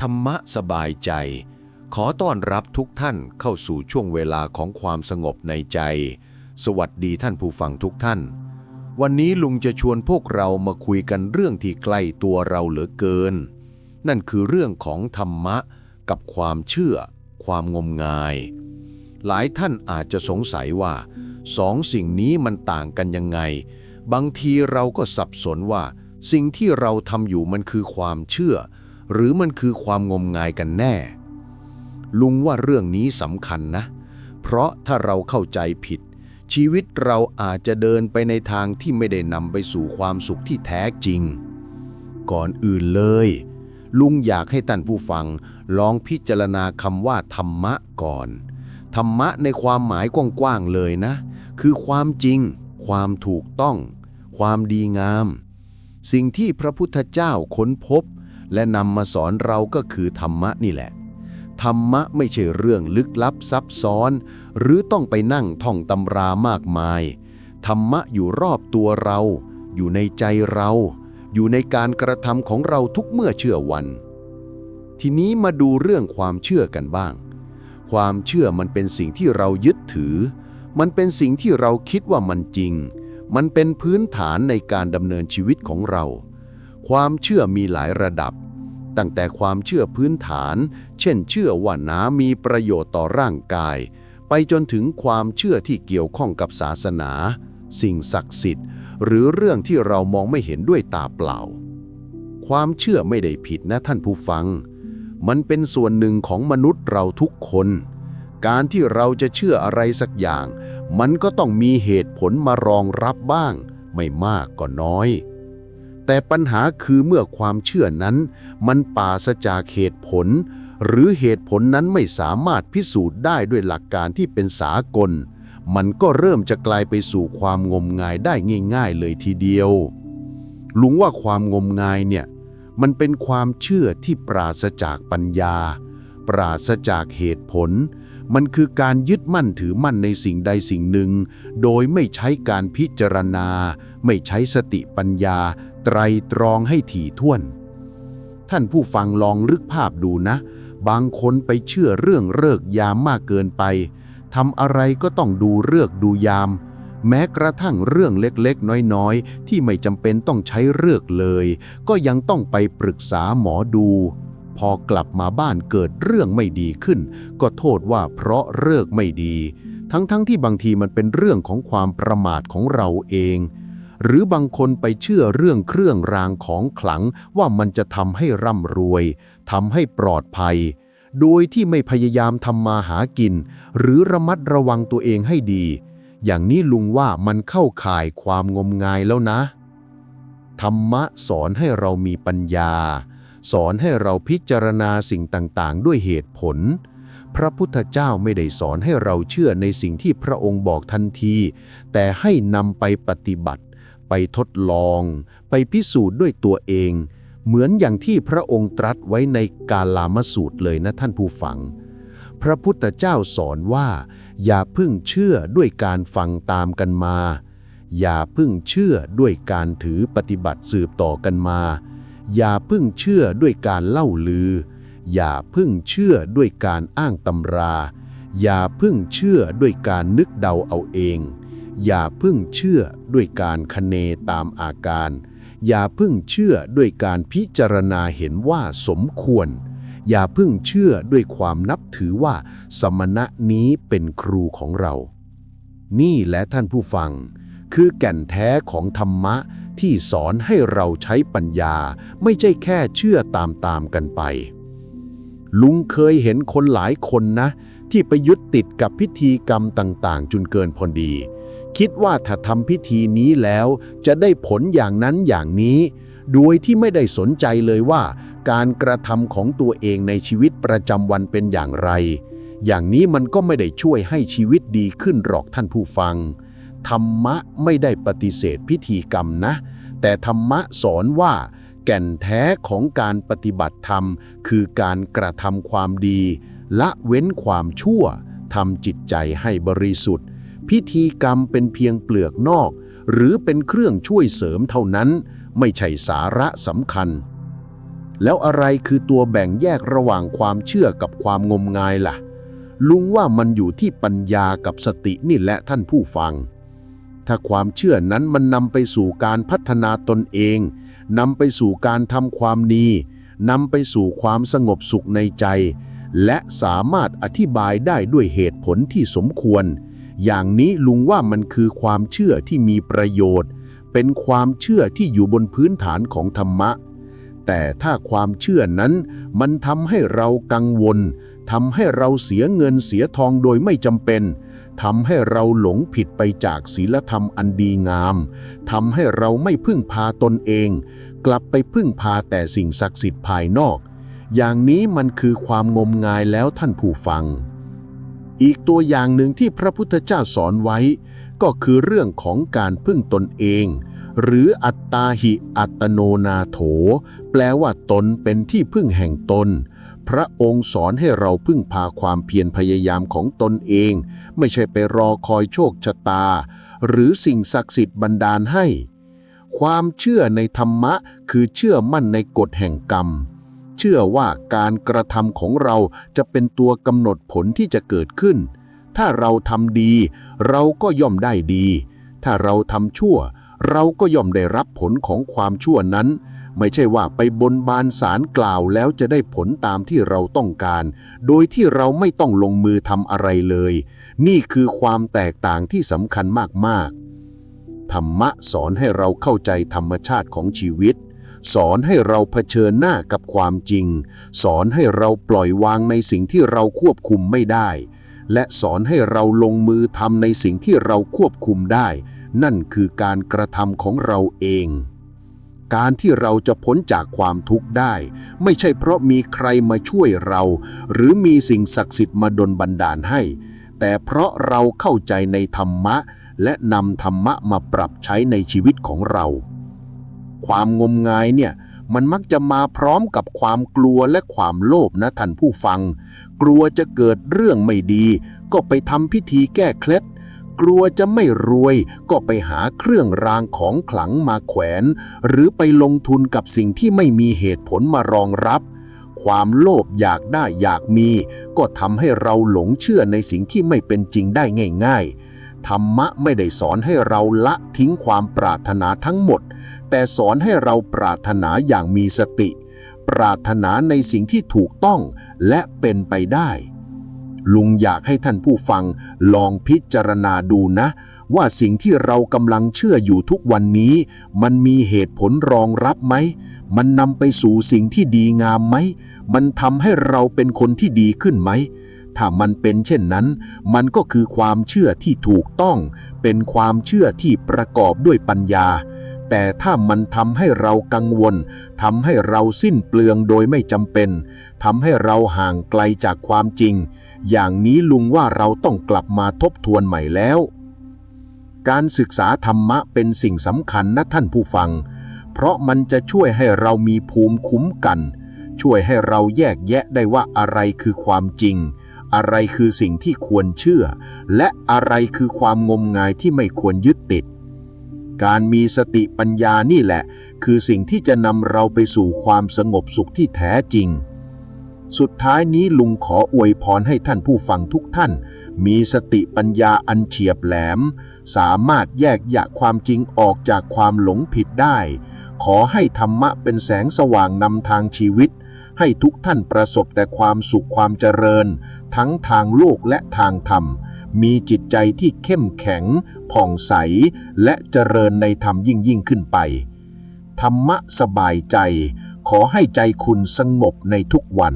ธรรมะสบายใจ ขอต้อนรับทุกท่านเข้าสู่ช่วงเวลาของความสงบในใจ สวัสดีท่านผู้ฟังทุกท่าน วันนี้ลุงจะชวนพวกเรามาคุยกันเรื่องที่ใกล้ตัวเราเหลือเกิน นั่นคือเรื่องของธรรมะกับความเชื่อ ความงมงาย หลายท่านอาจจะสงสัยว่าสองสิ่งนี้มันต่างกันยังไง บางทีเราก็สับสนว่า สิ่งที่เราทำอยู่มันคือความเชื่อ หรือมันคือความงมงายกันแน่ ลุงว่าเรื่องนี้สำคัญนะ เพราะถ้าเราเข้าใจผิด ชีวิตเราอาจจะเดินไปในทางที่ไม่ได้นำไปสู่ความสุขที่แท้จริง ก่อนอื่นเลย ลุงอยากให้ท่านผู้ฟังลองพิจารณาคำว่าธรรมะก่อน ธรรมะในความหมายกว้างๆเลยนะ คือความจริง ความถูกต้อง ความดีงาม สิ่งที่พระพุทธเจ้าค้นพบ และนำมาสอนเราก็คือธรรมะนี่แหละ ธรรมะไม่ใช่เรื่องลึกลับซับซ้อน หรือต้องไปนั่งท่องตำรามากมาย ธรรมะอยู่รอบตัวเรา อยู่ในใจเรา อยู่ในการกระทำของเราทุกเมื่อเชื่อวัน ทีนี้มาดูเรื่องความเชื่อกันบ้าง ความเชื่อมันเป็นสิ่งที่เรายึดถือ มันเป็นสิ่งที่เราคิดว่ามันจริง มันเป็นพื้นฐานในการดำเนินชีวิตของเรา ความเชื่อมีหลายระดับ ตั้งแต่ความเชื่อพื้นฐาน เช่น เชื่อว่าน้ำมีประโยชน์ต่อร่างกาย ไปจนถึงความเชื่อที่เกี่ยวข้องกับศาสนา สิ่งศักดิ์สิทธิ์ หรือเรื่องที่เรามองไม่เห็นด้วยตาเปล่า ความเชื่อไม่ได้ผิดนะท่านผู้ฟัง มันเป็นส่วนหนึ่งของมนุษย์เราทุกคน การที่เราจะเชื่ออะไรสักอย่าง มันก็ต้องมีเหตุผลมารองรับบ้าง ไม่มากก็น้อย แต่ปัญหาคือเมื่อความเชื่อนั้น มันปราศจากเหตุผล หรือเหตุผลนั้นไม่สามารถพิสูจน์ได้ด้วยหลักการที่เป็นสากล มันก็เริ่มจะกลายไปสู่ความงมงายได้ง่าย ๆ เลยทีเดียว ลุงว่าความงมงายเนี่ยมันเป็นความเชื่อที่ปราศจากปัญญา ปราศจากเหตุผล มันคือการยึดมั่นถือมั่นในสิ่งใดสิ่งหนึ่ง โดยไม่ใช้การพิจารณา ไม่ใช้สติปัญญา ไตรตรองให้ถี่ถ้วน ท่านผู้ฟังลองลึกภาพดูนะ บางคนไปเชื่อเรื่องเลิกยามมากเกินไปทำอะไรก็ต้องดูเลิกดูยาม แม้กระทั่งเรื่องเล็กๆ น้อยๆ ที่ไม่จำเป็นต้องใช้เลิกเลย ก็ยังต้องไปปรึกษาหมอดู พอกลับมาบ้านเกิดเรื่องไม่ดีขึ้น ก็โทษว่าเพราะเลิกไม่ดี ทั้งๆทที่บางทีมันเป็นเรื่องของความประมาทของเราเอง หรือบางคนไปเชื่อเรื่องเครื่องรางของขลังว่ามันจะทำให้ร่ำรวยทำให้ปลอดภัย โดยที่ไม่พยายามทำมาหากิน หรือระมัดระวังตัวเองให้ดี อย่างนี้ลุงว่ามันเข้าข่ายความงมงายแล้วนะ ธรรมะสอนให้เรามีปัญญา สอนให้เราพิจารณาสิ่งต่างๆ ด้วยเหตุผลพระพุทธเจ้าไม่ได้สอนให้เราเชื่อในสิ่งที่พระองค์บอกทันที แต่ให้นำไปปฏิบัติ ไปทดลอง ไปพิสูจน์ด้วยตัวเอง เหมือนอย่างที่พระองค์ตรัสไว้ในกาลามสูตรเลยนะท่านผู้ฟัง พระพุทธเจ้าสอนว่า อย่าพึ่งเชื่อด้วยการฟังตามกันมา อย่าพึ่งเชื่อด้วยการถือปฏิบัติสืบต่อกันมา อย่าพึ่งเชื่อด้วยการเล่าลือ อย่าพึ่งเชื่อด้วยการอ้างตำรา อย่าพึ่งเชื่อด้วยการนึกเดาเอาเอง อย่าเพึ่งเชื่อด้วยการคเนตามอาการ อย่าเพึ่งเชื่อด้วยการพิจารณาเห็นว่าสมควร อย่าเพึ่งเชื่อด้วยความนับถือว่า สมณะนี้เป็นครูของเรา นี่และท่านผู้ฟัง คือแก่นแท้ของธรรมะที่สอนให้เราใช้ปัญญาไม่ใช่แค่เชื่อตามๆกันไป ลุงเคยเห็นคนหลายคนนะ ที่ไปยึดติดกับพิธีกรรมต่าง ๆ จนเกินพอดี คิดว่าถ้าทำพิธีนี้แล้วจะได้ผลอย่างนั้นอย่างนี้ โดยที่ไม่ได้สนใจเลยว่า การกระทำของตัวเองในชีวิตประจำวันเป็นอย่างไร อย่างนี้มันก็ไม่ได้ช่วยให้ชีวิตดีขึ้นหรอกท่านผู้ฟัง ธรรมะไม่ได้ปฏิเสธพิธีกรรมนะ แต่ธรรมะสอนว่า แก่นแท้ของการปฏิบัติธรรม คือการกระทำความดี ละเว้นความชั่วทำจิตใจให้บริสุทธิ์ พิธีกรรมเป็นเพียงเปลือกนอก หรือเป็นเครื่องช่วยเสริมเท่านั้น ไม่ใช่สาระสำคัญ แล้วอะไรคือตัวแบ่งแยกระหว่างความเชื่อกับความงมงายล่ะ ลุงว่ามันอยู่ที่ปัญญากับสตินี่แหละท่านผู้ฟัง ถ้าความเชื่อนั้นมันนำไปสู่การพัฒนาตนเองนำไปสู่การทำความดีนำไปสู่ความสงบสุขในใจ และสามารถอธิบายได้ด้วยเหตุผลที่สมควร อย่างนี้ลุงว่ามันคือความเชื่อที่มีประโยชน์ เป็นความเชื่อที่อยู่บนพื้นฐานของธรรมะ แต่ถ้าความเชื่อนั้นมันทำให้เรากังวลทำให้เราเสียเงินเสียทองโดยไม่จำเป็นทำให้เราหลงผิดไปจากศีลธรรมอันดีงามทำให้เราไม่พึ่งพาตนเอง กลับไปพึ่งพาแต่สิ่งศักดิ์สิทธิ์ภายนอก อย่างนี้มันคือความงมงายแล้วท่านผู้ฟัง อีกตัวอย่างหนึ่งที่พระพุทธเจ้าสอนไว้ ก็คือเรื่องของการพึ่งตนเอง หรืออัตตาหิอัตโนนาโถ แปลว่าตนเป็นที่พึ่งแห่งตน พระองค์สอนให้เราพึ่งพาความเพียรพยายามของตนเอง ไม่ใช่ไปรอคอยโชคชะตา หรือสิ่งศักดิ์สิทธิ์บันดาลให้ ความเชื่อในธรรมะคือเชื่อมั่นในกฎแห่งกรรม เชื่อว่าการกระทำของเราจะเป็นตัวกำหนดผลที่จะเกิดขึ้น ถ้าเราทำดี เราก็ย่อมได้ดี ถ้าเราทำชั่ว เราก็ย่อมได้รับผลของความชั่วนั้น ไม่ใช่ว่าไปบนบานสารกล่าวแล้วจะได้ผลตามที่เราต้องการ โดยที่เราไม่ต้องลงมือทำอะไรเลย นี่คือความแตกต่างที่สำคัญมากๆ ธรรมะสอนให้เราเข้าใจธรรมชาติของชีวิต สอนให้เราเผชิญหน้ากับความจริง สอนให้เราปล่อยวางในสิ่งที่เราควบคุมไม่ได้ และสอนให้เราลงมือทำในสิ่งที่เราควบคุมได้ นั่นคือการกระทำของเราเอง การที่เราจะพ้นจากความทุกข์ได้ ไม่ใช่เพราะมีใครมาช่วยเรา หรือมีสิ่งศักดิ์สิทธิ์มาดลบันดาลให้ แต่เพราะเราเข้าใจในธรรมะ และนำธรรมะมาปรับใช้ในชีวิตของเรา ความงมงายเนี่ยมันมักจะมาพร้อมกับความกลัวและความโลภนะท่านผู้ฟัง กลัวจะเกิดเรื่องไม่ดี ก็ไปทำพิธีแก้เคล็ด กลัวจะไม่รวยก็ไปหาเครื่องรางของขลังมาแขวน หรือไปลงทุนกับสิ่งที่ไม่มีเหตุผลมารองรับ ความโลภอยากได้อยากมี ก็ทำให้เราหลงเชื่อในสิ่งที่ไม่เป็นจริงได้ง่าย ๆ ธรรมะไม่ได้สอนให้เราละทิ้งความปรารถนาทั้งหมด แต่สอนให้เราปรารถนาอย่างมีสติ ปรารถนาในสิ่งที่ถูกต้องและเป็นไปได้ ลุงอยากให้ท่านผู้ฟังลองพิจารณาดูนะ ว่าสิ่งที่เรากำลังเชื่ออยู่ทุกวันนี้ มันมีเหตุผลรองรับไหม มันนำไปสู่สิ่งที่ดีงามไหม มันทำให้เราเป็นคนที่ดีขึ้นไหม ถ้ามันเป็นเช่นนั้น มันก็คือความเชื่อที่ถูกต้อง เป็นความเชื่อที่ประกอบด้วยปัญญา แต่ถ้ามันทำให้เรากังวลทำให้เราสิ้นเปลืองโดยไม่จำเป็นทำให้เราห่างไกลจากความจริง อย่างนี้ลุงว่าเราต้องกลับมาทบทวนใหม่แล้ว การศึกษาธรรมะเป็นสิ่งสำคัญนะท่านผู้ฟัง เพราะมันจะช่วยให้เรามีภูมิคุ้มกัน ช่วยให้เราแยกแยะได้ว่าอะไรคือความจริง อะไรคือสิ่งที่ควรเชื่อ และอะไรคือความงมงายที่ไม่ควรยึดติด การมีสติปัญญานี่แหละ คือสิ่งที่จะนำเราไปสู่ความสงบสุขที่แท้จริง สุดท้ายนี้ลุงขออวยพรให้ท่านผู้ฟังทุกท่าน มีสติปัญญาอันเฉียบแหลม สามารถแยกแยะความจริงออกจากความหลงผิดได้ ขอให้ธรรมะเป็นแสงสว่างนำทางชีวิต ให้ทุกท่านประสบแต่ความสุขความเจริญ ทั้งทางโลกและทางธรรม มีจิตใจที่เข้มแข็ง ผ่องใส และเจริญในธรรมยิ่งยิ่งขึ้นไป ธรรมะสบายใจ ขอให้ใจคุณสงบในทุกวัน